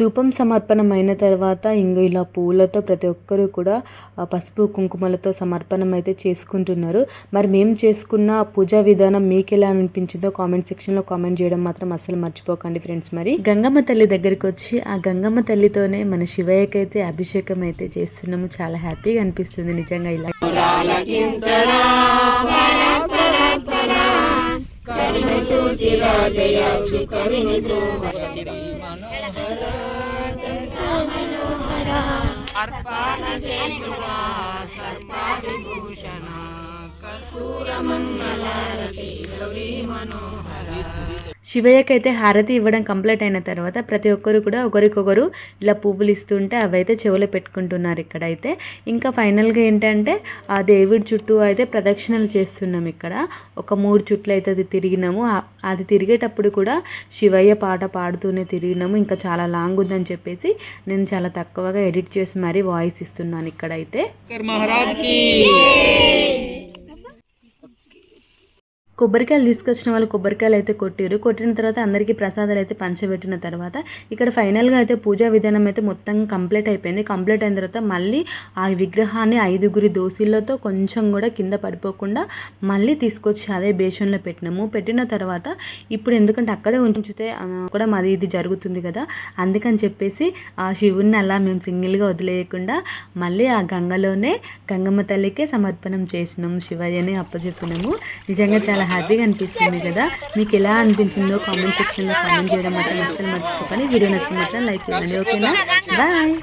ధూపం సమర్పణం అయిన తర్వాత ఇంక ఇలా పూలతో ప్రతి ఒక్కరు కూడా పసుపు కుంకుమలతో సమర్పణం అయితే చేసుకుంటున్నారు. మరి మేము చేసుకున్న పూజా విధానం మీకు ఎలా అనిపించిందో కామెంట్ సెక్షన్లో కామెంట్ చేయడం మాత్రం అస్సలు మర్చిపోకండి ఫ్రెండ్స్ మరి. గంగమ్మ తల్లి దగ్గరికి వచ్చి ఆ గంగమ్మ తల్లితోనే మన శివయ్యకి అయితే అభిషేకం అయితే చేస్తున్నాము. చాలా హ్యాపీగా అనిపిస్తుంది నిజంగా ఇలా. तुलसीराजय शिखरिणितो मनोहरा अर्पाणचेतुरा सर्पाभिभूषणा कर्पूरमङ्गलारति శివయ్యకైతే హారతి ఇవ్వడం కంప్లీట్ అయిన తర్వాత ప్రతి ఒక్కరు కూడా ఒకరికొకరు ఇలా పువ్వులు ఇస్తుంటే అవైతే చెవులు పెట్టుకుంటున్నారు ఇక్కడైతే. ఇంకా ఫైనల్గా ఏంటంటే ఆ దేవుడి చుట్టూ అయితే ప్రదక్షిణలు చేస్తున్నాం ఇక్కడ. ఒక మూడు చుట్లు అయితే అది తిరిగినాము. అది తిరిగేటప్పుడు కూడా శివయ్య పాట పాడుతూనే తిరిగినాము. ఇంకా చాలా లాంగ్ ఉందని చెప్పేసి నేను చాలా తక్కువగా ఎడిట్ చేసి మరీ వాయిస్ ఇస్తున్నాను ఇక్కడైతే. మహారాజ్ కొబ్బరికాయలు తీసుకొచ్చిన వాళ్ళు కొబ్బరికాయలు అయితే కొట్టారు. కొట్టిన తర్వాత అందరికీ ప్రసాదాలు అయితే పంచబెట్టిన తర్వాత ఇక్కడ ఫైనల్గా అయితే పూజా విధానం అయితే మొత్తం కంప్లీట్ అయిపోయింది. కంప్లీట్ అయిన తర్వాత మళ్ళీ ఆ విగ్రహాన్ని ఐదుగురి దోశీలతో కొంచెం కూడా కింద పడిపోకుండా మళ్ళీ తీసుకొచ్చి అదే బేషన్లో పెట్టినాము. పెట్టిన తర్వాత ఇప్పుడు ఎందుకంటే అక్కడే ఉంచితే కూడా మాది ఇది జరుగుతుంది కదా. అందుకని చెప్పేసి ఆ శివుణ్ణి అలా మేము సింగిల్గా వదిలేయకుండా మళ్ళీ ఆ గంగలోనే గంగమ్మ తల్లికే సమర్పణం చేసినాము శివయ్యని అప్పచెప్పినాము నిజంగా చాలా హ్యాపీగా అనిపిస్తుంది కదా. మీకు ఎలా అనిపించిందో కామెంట్ సెక్షన్లో కామెంట్ చేయడం మాత్రం అస్సలు మర్చిపోకండి. వీడియో నచ్చితే మాత్రం లైక్ చేయండి. ఓకేనా? బాయ్.